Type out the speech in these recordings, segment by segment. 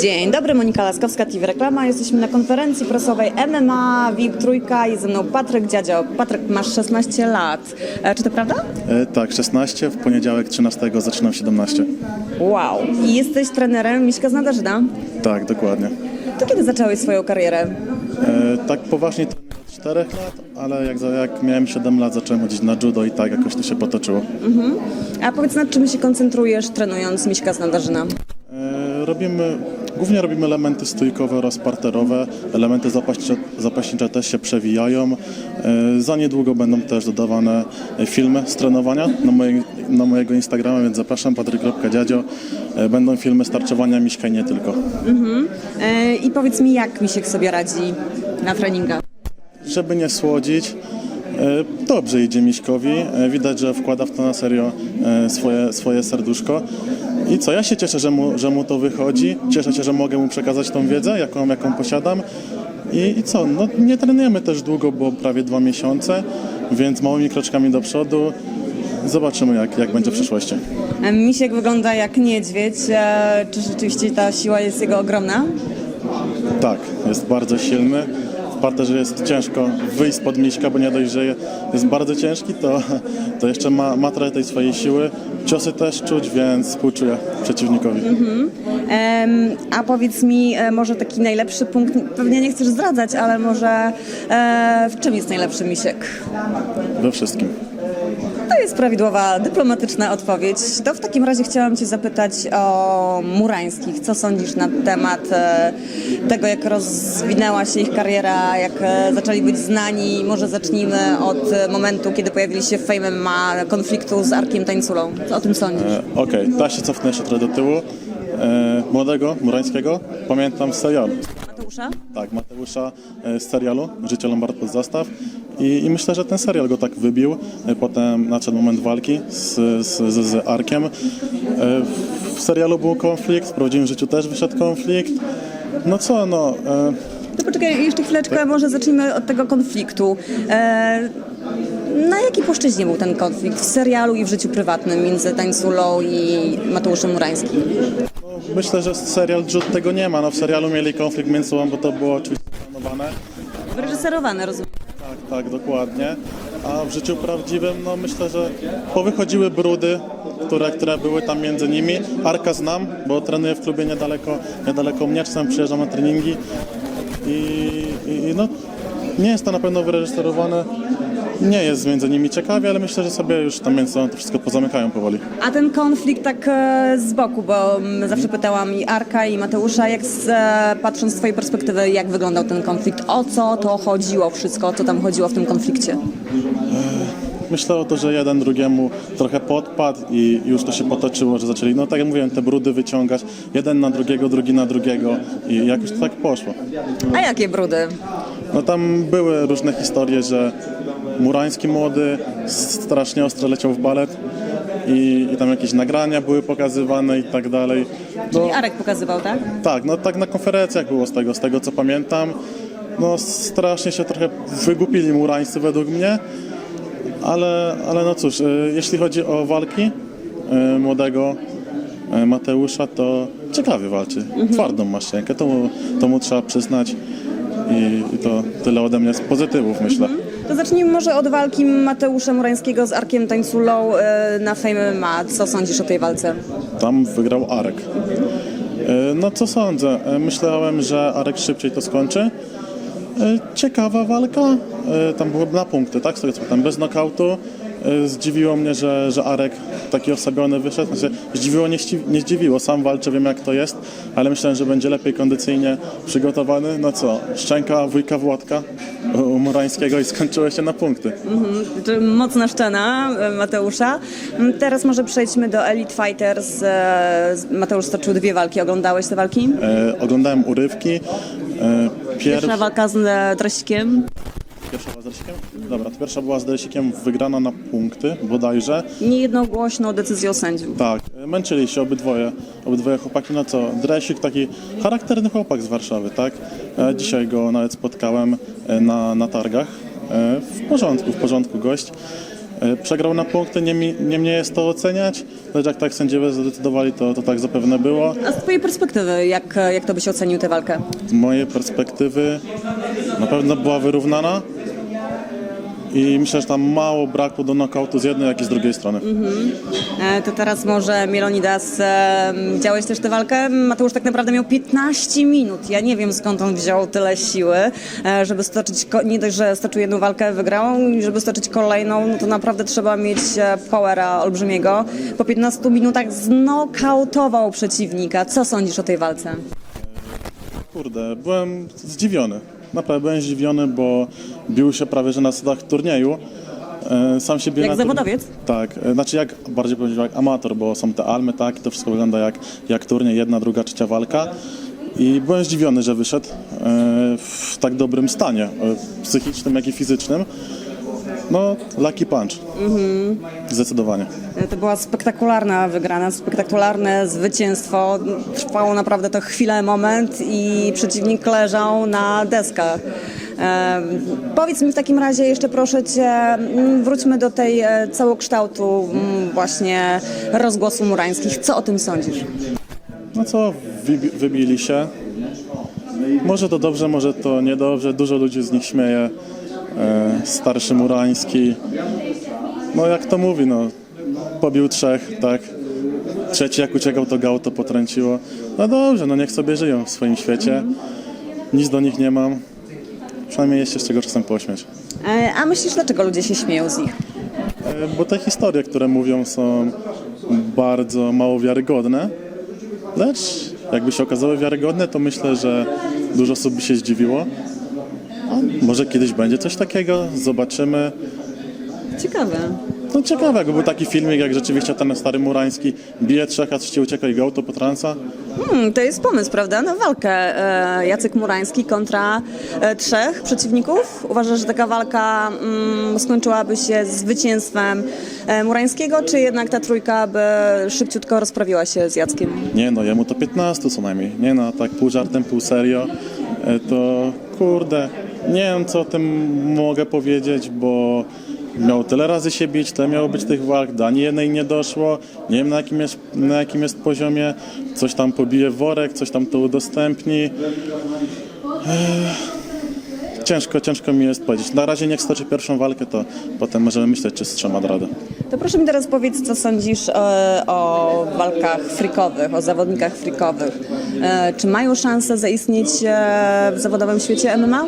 Dzień dobry, Monika Laskowska, TV Reklama. Jesteśmy na konferencji prasowej MMA VIP Trójka i ze mną Patryk Dziadzio. Patryk, masz 16 lat. E, czy to prawda? E, tak, 16, w poniedziałek 13 zaczynam 17. Wow. I jesteś trenerem Miśka z Nadarzyna. Tak, dokładnie. To kiedy zacząłeś swoją karierę? E, tak poważnie trenuję od 4 lat, ale jak, za- jak miałem 7 lat zacząłem chodzić na judo i tak jakoś to się potoczyło. A powiedz, nad czym się koncentrujesz trenując Miśka z Nadarzyna? E, robimy, głównie robimy elementy stójkowe oraz parterowe. Elementy zapaśnicze, zapaśnicze też się przewijają. E, za niedługo będą też dodawane e, filmy z trenowania na, mojej, na mojego Instagrama, więc zapraszam, patryk.dziadzio. E, będą filmy starczowania Miśka i nie tylko. E, I powiedz mi, jak Misiek sobie radzi na treningach? Żeby nie słodzić, dobrze idzie Miśkowi. Widać, że wkłada w to na serio swoje, swoje serduszko. I co, ja się cieszę, że mu, że mu to wychodzi. Cieszę się, że mogę mu przekazać tą wiedzę, jaką, jaką posiadam. I, I co, no nie trenujemy też długo, bo prawie dwa miesiące, więc małymi kroczkami do przodu. Zobaczymy, jak, jak będzie w przyszłości. E, Misiek wygląda jak niedźwiedź. E, Czy rzeczywiście ta siła jest jego ogromna? Tak, jest bardzo silny. W parterze jest ciężko wyjść spod miśka, bo nie dość, że jest bardzo ciężki, to, to jeszcze ma, ma trochę tej swojej siły. Ciosy też czuć, więc współczuję przeciwnikowi. Em, a powiedz mi, e, może taki najlepszy punkt, pewnie nie chcesz zdradzać, ale może e, w czym jest najlepszy Misiek? We wszystkim. Prawidłowa, dyplomatyczna odpowiedź. To w takim razie chciałam Cię zapytać o Murańskich. Co sądzisz na temat e, tego, jak rozwinęła się ich kariera, jak e, zaczęli być znani? Może zacznijmy od e, momentu, kiedy pojawili się w Fame MMA, konfliktu z Arkiem Tańculą. Co o tym sądzisz? E, Okej, ta się cofnę jeszcze trochę do tyłu. E, młodego, Murańskiego, pamiętam z serialu. Mateusza? Tak, Mateusza e, z serialu Życie Lombard pod zastaw. I, I myślę, że ten serial go tak wybił. E, Potem nadszedł moment walki z, z, z, z Arkiem. E, W serialu był konflikt, w prawdziwym życiu też wyszedł konflikt. No co, no... To poczekaj, jeszcze chwileczkę, może zacznijmy od tego konfliktu. E, na jakiej płaszczyźnie był ten konflikt? W serialu i w życiu prywatnym między Tańculą i Mateuszem Murańskim? Myślę, że serial Jude tego nie ma. No, w serialu mieli konflikt między sobą, bo to było oczywiście planowane. Wyreżyserowane, rozumiem. Tak, tak, dokładnie. A w życiu prawdziwym, no myślę, że powychodziły brudy, które, które były tam między nimi. Arka znam, bo trenuję w klubie niedaleko, niedaleko mnie, czasem przyjeżdżam na treningi i, i, i no nie jest to na pewno wyreżyserowane. Nie jest między nimi ciekawie, ale myślę, że sobie już tam między sobą to wszystko pozamykają powoli. A ten konflikt tak e, z boku, bo mm, zawsze pytałam i Arka i Mateusza, jak z, e, patrząc z twojej perspektywy, jak wyglądał ten konflikt? O co to chodziło wszystko, o co tam chodziło w tym konflikcie? Myślę o to, że jeden drugiemu trochę podpadł i już to się potoczyło, że zaczęli, no tak jak mówiłem, te brudy wyciągać, jeden na drugiego, drugi na drugiego i jakoś to tak poszło. A jakie brudy? No tam były różne historie, że Murański młody strasznie ostro leciał w balet i, i tam jakieś nagrania były pokazywane i tak dalej. No, I Arek pokazywał, tak? tak, no tak na konferencjach było z tego, z tego co pamiętam. No strasznie się trochę wygupili Murańscy według mnie, ale, ale no cóż, y, jeśli chodzi o walki y, młodego y, Mateusza, to ciekawie walczy. Twardą ma szczękę, to mu, to mu trzeba przyznać i, i to tyle ode mnie z pozytywów myślę. To zacznijmy może od walki Mateusza Murańskiego z Arkiem Tańculą e, na Fame MMA. Co sądzisz o tej walce? Tam wygrał Arek. E, No co sądzę? E, Myślałem, że Arek szybciej to skończy. Ciekawa walka. Tam było na punkty, tak? Co pamiętam, bez nokautu. E, Zdziwiło mnie, że, że Arek taki osłabiony wyszedł. Znaczy, zdziwiło, nie, nie zdziwiło. Sam walczę, wiem jak to jest, ale myślałem, że będzie lepiej kondycyjnie przygotowany. No co, szczęka wujka Włodka u Morańskiego i skończyło się na punkty. To Mocna szczena e, Mateusza. Mm, Teraz może przejdźmy do Elite Fighters. E, Mateusz stoczył dwie walki. Oglądałeś te walki? E, Oglądałem urywki. E, Pierw... Pierwsza walka z Dresikiem. Pierwsza była z Dresikiem? Dobra, to pierwsza była z Dresikiem wygrana na punkty bodajże. Niejednogłośną decyzją sędziów. Tak, męczyli się obydwoje, obydwoje chłopaki. No co, Dresik taki charakterny chłopak z Warszawy, tak? E, Dzisiaj go nawet spotkałem e, na, na targach. E, W porządku, w porządku gość. Przegrał na punkty, nie, mi, nie mnie jest to oceniać, lecz jak tak sędziowie zadecydowali, to, to tak zapewne było. A z twojej perspektywy, jak, jak to byś ocenił tę walkę? Z mojej perspektywy na pewno była wyrównana i myślę, że tam mało brakło do knockoutu z jednej, jak i z drugiej strony. E, To teraz może Mielonidas, e, działałeś też tę walkę. Mateusz tak naprawdę miał 15 minut. Ja nie wiem skąd on wziął tyle siły, e, żeby stoczyć, nie dość, że stoczył jedną walkę, wygrał, żeby stoczyć kolejną, no to naprawdę trzeba mieć e, powera olbrzymiego. Po 15 minutach znokautował przeciwnika. Co sądzisz o tej walce? Kurde, byłem zdziwiony. Naprawdę byłem zdziwiony, bo bił się prawie że na sadach turnieju. E, Sam się bił Jak na turnie- zawodowiec? Tak, e, znaczy jak bardziej powiedział jak amator, bo są te almy, tak, i to wszystko wygląda jak, jak turniej, jedna, druga, trzecia walka. I byłem zdziwiony, że wyszedł e, w tak dobrym stanie, e, psychicznym, jak i fizycznym. No, lucky punch. Zdecydowanie. E, To była spektakularna wygrana, spektakularne zwycięstwo. Trwało naprawdę to chwilę, moment i przeciwnik leżał na deskach. E, powiedz mi w takim razie jeszcze proszę Cię, mm, wróćmy do tej e, całokształtu mm, właśnie rozgłosu murańskich. Co o tym sądzisz? No co, wybi- wybili się. Może to dobrze, może to niedobrze. Dużo ludzi z nich śmieje. E, starszy Murański. No jak to mówi, no pobił trzech, tak. Trzeci jak uciekał, to gał to potrąciło. No dobrze, no niech sobie żyją w swoim świecie. Nic do nich nie mam. Przynajmniej jest się z czego czasem pośmiać. E, a myślisz, dlaczego ludzie się śmieją z nich? E, Bo te historie, które mówią, są bardzo mało wiarygodne. Lecz jakby się okazały wiarygodne, to myślę, że dużo osób by się zdziwiło. A może kiedyś będzie coś takiego, zobaczymy. Ciekawe. No ciekawe, jakby był taki filmik, jak rzeczywiście ten stary Murański bije trzech, a trzeci ucieka i go to potransa. Hmm, to jest pomysł, prawda? Na walkę e, Jacek Murański kontra e, trzech przeciwników. Uważasz, że taka walka mm, skończyłaby się zwycięstwem e, Murańskiego, czy jednak ta trójka by szybciutko rozprawiła się z Jackiem? Nie no, jemu to 15 co najmniej. Nie no, tak pół żartem, pół serio. E, To kurde, nie wiem co o tym mogę powiedzieć, bo miał tyle razy się bić, tyle miało być tych walk, do ani jednej nie doszło. Nie wiem na jakim jest, na jakim jest poziomie. Coś tam pobije worek, coś tam to udostępni. Ciężko, ciężko mi jest powiedzieć. Na razie niech stoczy pierwszą walkę, to potem możemy myśleć, czy z trzema da radę. To proszę mi teraz powiedz, co sądzisz e, o walkach frikowych, o zawodnikach frikowych. E, czy mają szansę zaistnieć e, w zawodowym świecie MMA?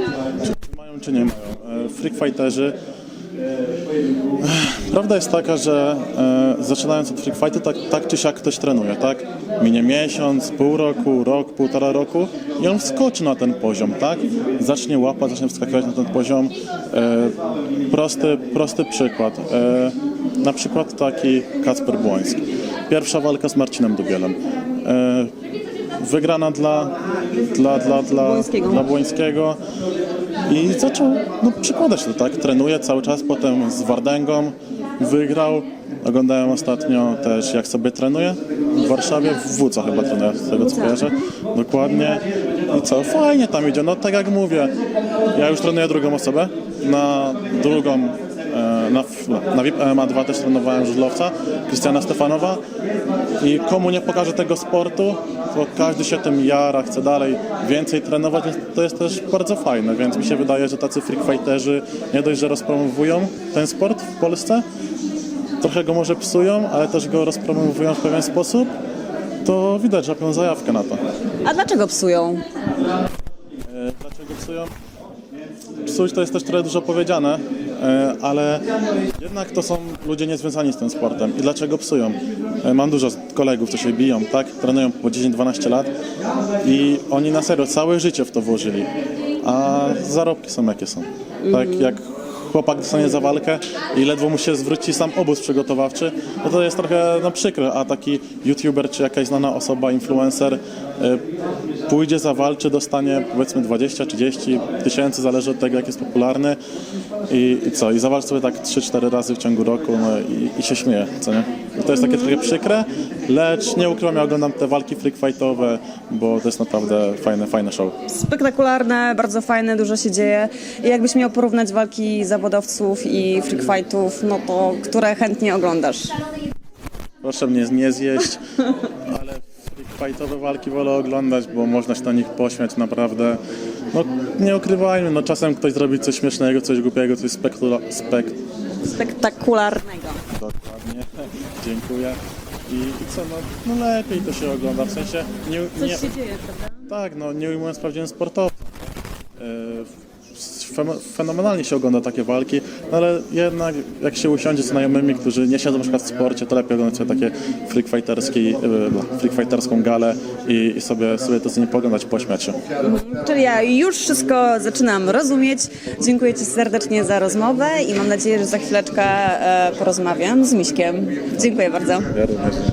Mają czy nie mają. E, Freak fighterzy. Prawda jest taka, że zaczynając od freak tak, tak czy siak ktoś trenuje, tak? Minie miesiąc, pół roku, rok, półtora roku i on wskoczy na ten poziom, tak? Zacznie łapać, zacznie wskakiwać na ten poziom. Prosty, prosty przykład. Na przykład taki Kacper Błoński. Pierwsza walka z Marcinem Dubielem. Wygrana dla, dla, dla, dla, Błońskiego. dla Błońskiego i zaczął no, przykładać to, tak? Trenuje cały czas, potem z Wardęgą wygrał. Oglądałem ostatnio też, jak sobie trenuje w Warszawie, w Wóca chyba trenuje, z tego co kojarzę. Dokładnie. I co, fajnie tam idzie. No tak jak mówię, ja już trenuję drugą osobę, na drugą na, na VIP MMA 2 też trenowałem żużlowca, Krystiana Stefanowa i komu nie pokażę tego sportu, to każdy się tym jara, chce dalej więcej trenować, więc to jest też bardzo fajne, więc mi się wydaje, że tacy freak fighterzy nie dość, że rozpromowują ten sport w Polsce, trochę go może psują, ale też go rozpromowują w pewien sposób, to widać, że łapią zajawkę na to. A dlaczego psują? E, Dlaczego psują? Psuć to jest też trochę dużo powiedziane, e, ale jednak to są ludzie niezwiązani z tym sportem. I dlaczego psują? E, Mam dużo kolegów, co się biją, tak? Trenują po 10-12 lat i oni na serio całe życie w to włożyli, a zarobki są jakie są. Tak jak chłopak dostanie za walkę i ledwo mu się zwróci sam obóz przygotowawczy, no to jest trochę no, przykre, a taki youtuber czy jakaś znana osoba, influencer pójdzie, zawalczy, dostanie powiedzmy 20-30 tysięcy, zależy od tego, jak jest popularny i, i co, i zawalczy sobie tak 3-4 razy w ciągu roku no i, i się śmieje, co nie? I to jest takie trochę przykre, lecz nie ukrywam, ja oglądam te walki freak fightowe, bo to jest naprawdę fajne, fajne show. Spektakularne, bardzo fajne, dużo się dzieje. I jakbyś miał porównać walki zawodowców i freak fightów, no to które chętnie oglądasz? Proszę mnie nie zjeść, fightowe walki wolę oglądać, bo można się na nich pośmiać naprawdę. No nie ukrywajmy, no czasem ktoś zrobi coś śmiesznego, coś głupiego, coś spekula- spek Spektakularnego. Dokładnie, dziękuję. I, I co, no, no lepiej to się ogląda, w sensie nie, nie, dzieje, prawda? tak, no nie ujmując prawdziwym sportowo. Fenomenalnie się ogląda takie walki, no ale jednak jak się usiądzie z znajomymi, którzy nie siedzą na przykład w sporcie, to lepiej oglądać sobie takie freak, fighterski, e, freak fighterską galę i, i sobie, sobie to z nimi poglądać, pośmiać się. Czyli ja już wszystko zaczynam rozumieć. Dziękuję Ci serdecznie za rozmowę i mam nadzieję, że za chwileczkę e, porozmawiam z Miśkiem. Dziękuję bardzo. Ja również dziękuję.